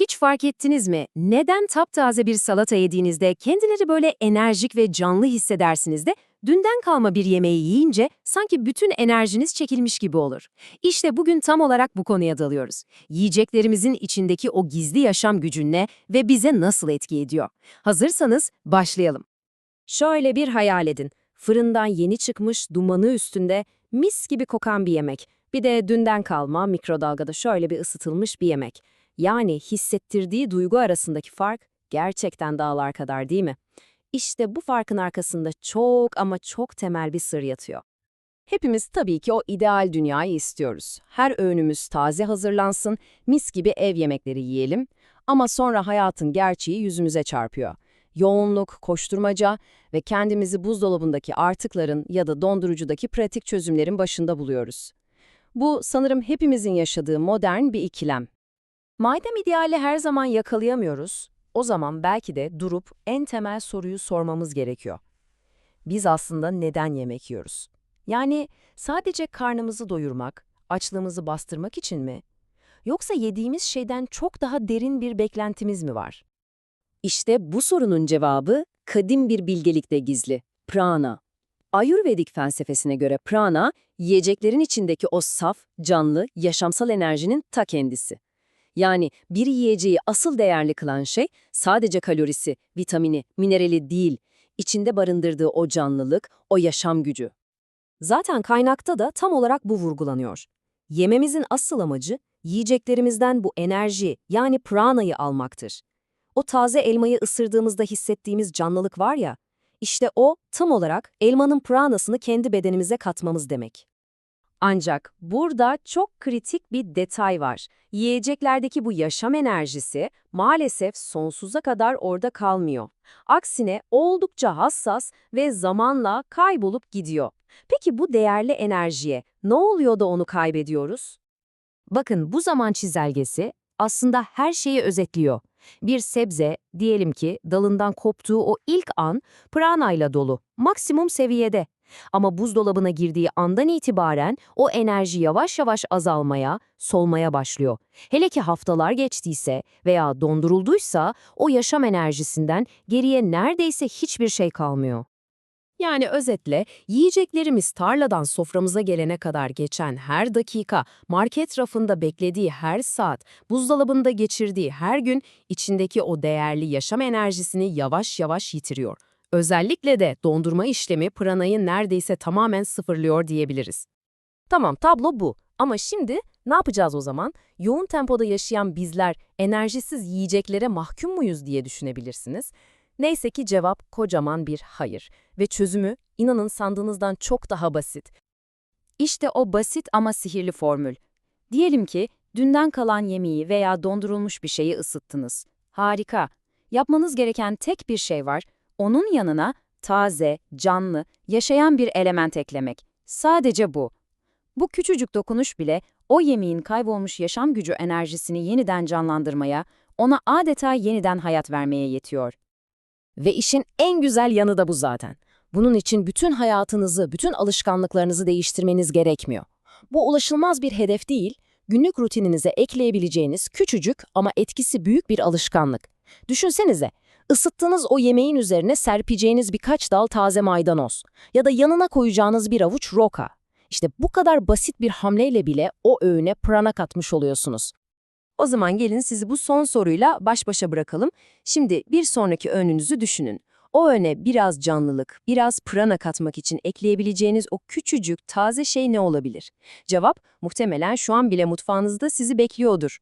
Hiç fark ettiniz mi? Neden taptaze bir salata yediğinizde kendileri böyle enerjik ve canlı hissedersiniz de dünden kalma bir yemeği yiyince sanki bütün enerjiniz çekilmiş gibi olur. İşte bugün tam olarak bu konuya dalıyoruz. Yiyeceklerimizin içindeki o gizli yaşam gücü ne ve bize nasıl etki ediyor? Hazırsanız başlayalım. Şöyle bir hayal edin. Fırından yeni çıkmış dumanı üstünde mis gibi kokan bir yemek. Bir de dünden kalma mikrodalgada şöyle bir ısıtılmış bir yemek. Yani hissettirdiği duygu arasındaki fark gerçekten dağlar kadar değil mi? İşte bu farkın arkasında çok ama çok temel bir sır yatıyor. Hepimiz tabii ki o ideal dünyayı istiyoruz. Her öğünümüz taze hazırlansın, mis gibi ev yemekleri yiyelim. Ama sonra hayatın gerçeği yüzümüze çarpıyor. Yoğunluk, koşturmaca ve kendimizi buzdolabındaki artıkların ya da dondurucudaki pratik çözümlerin başında buluyoruz. Bu sanırım hepimizin yaşadığı modern bir ikilem. Madem ideali her zaman yakalayamıyoruz, o zaman belki de durup en temel soruyu sormamız gerekiyor. Biz aslında neden yemek yiyoruz? Yani sadece karnımızı doyurmak, açlığımızı bastırmak için mi? Yoksa yediğimiz şeyden çok daha derin bir beklentimiz mi var? İşte bu sorunun cevabı kadim bir bilgelikte gizli. Prana. Ayurvedik felsefesine göre prana, yiyeceklerin içindeki o saf, canlı, yaşamsal enerjinin ta kendisi. Yani bir yiyeceği asıl değerli kılan şey sadece kalorisi, vitamini, minerali değil, içinde barındırdığı o canlılık, o yaşam gücü. Zaten kaynakta da tam olarak bu vurgulanıyor. Yememizin asıl amacı yiyeceklerimizden bu enerji yani pranayı almaktır. O taze elmayı ısırdığımızda hissettiğimiz canlılık var ya, işte o tam olarak elmanın pranasını kendi bedenimize katmamız demek. Ancak burada çok kritik bir detay var. Yiyeceklerdeki bu yaşam enerjisi maalesef sonsuza kadar orada kalmıyor. Aksine oldukça hassas ve zamanla kaybolup gidiyor. Peki bu değerli enerjiye ne oluyor da onu kaybediyoruz? Bakın bu zaman çizelgesi aslında her şeyi özetliyor. Bir sebze, diyelim ki dalından koptuğu o ilk an pranayla dolu, maksimum seviyede. Ama buzdolabına girdiği andan itibaren o enerji yavaş yavaş azalmaya, solmaya başlıyor. Hele ki haftalar geçtiyse veya dondurulduysa o yaşam enerjisinden geriye neredeyse hiçbir şey kalmıyor. Yani özetle yiyeceklerimiz tarladan soframıza gelene kadar geçen her dakika, market rafında beklediği her saat, buzdolabında geçirdiği her gün içindeki o değerli yaşam enerjisini yavaş yavaş yitiriyor. Özellikle de dondurma işlemi pranayı neredeyse tamamen sıfırlıyor diyebiliriz. Tamam tablo bu ama şimdi ne yapacağız o zaman? Yoğun tempoda yaşayan bizler enerjisiz yiyeceklere mahkum muyuz diye düşünebilirsiniz. Neyse ki cevap kocaman bir hayır ve çözümü inanın sandığınızdan çok daha basit. İşte o basit ama sihirli formül. Diyelim ki dünden kalan yemeği veya dondurulmuş bir şeyi ısıttınız. Harika. Yapmanız gereken tek bir şey var. Onun yanına taze, canlı, yaşayan bir element eklemek. Sadece bu. Bu küçücük dokunuş bile o yemeğin kaybolmuş yaşam gücü enerjisini yeniden canlandırmaya, ona adeta yeniden hayat vermeye yetiyor. Ve işin en güzel yanı da bu zaten. Bunun için bütün hayatınızı, bütün alışkanlıklarınızı değiştirmeniz gerekmiyor. Bu ulaşılmaz bir hedef değil, günlük rutininize ekleyebileceğiniz küçücük ama etkisi büyük bir alışkanlık. Düşünsenize, ısıttığınız o yemeğin üzerine serpeceğiniz birkaç dal taze maydanoz ya da yanına koyacağınız bir avuç roka. İşte bu kadar basit bir hamleyle bile o öğüne prana katmış oluyorsunuz. O zaman gelin sizi bu son soruyla baş başa bırakalım. Şimdi bir sonraki öğününüzü düşünün. O öğüne biraz canlılık, biraz prana katmak için ekleyebileceğiniz o küçücük, taze şey ne olabilir? Cevap muhtemelen şu an bile mutfağınızda sizi bekliyordur.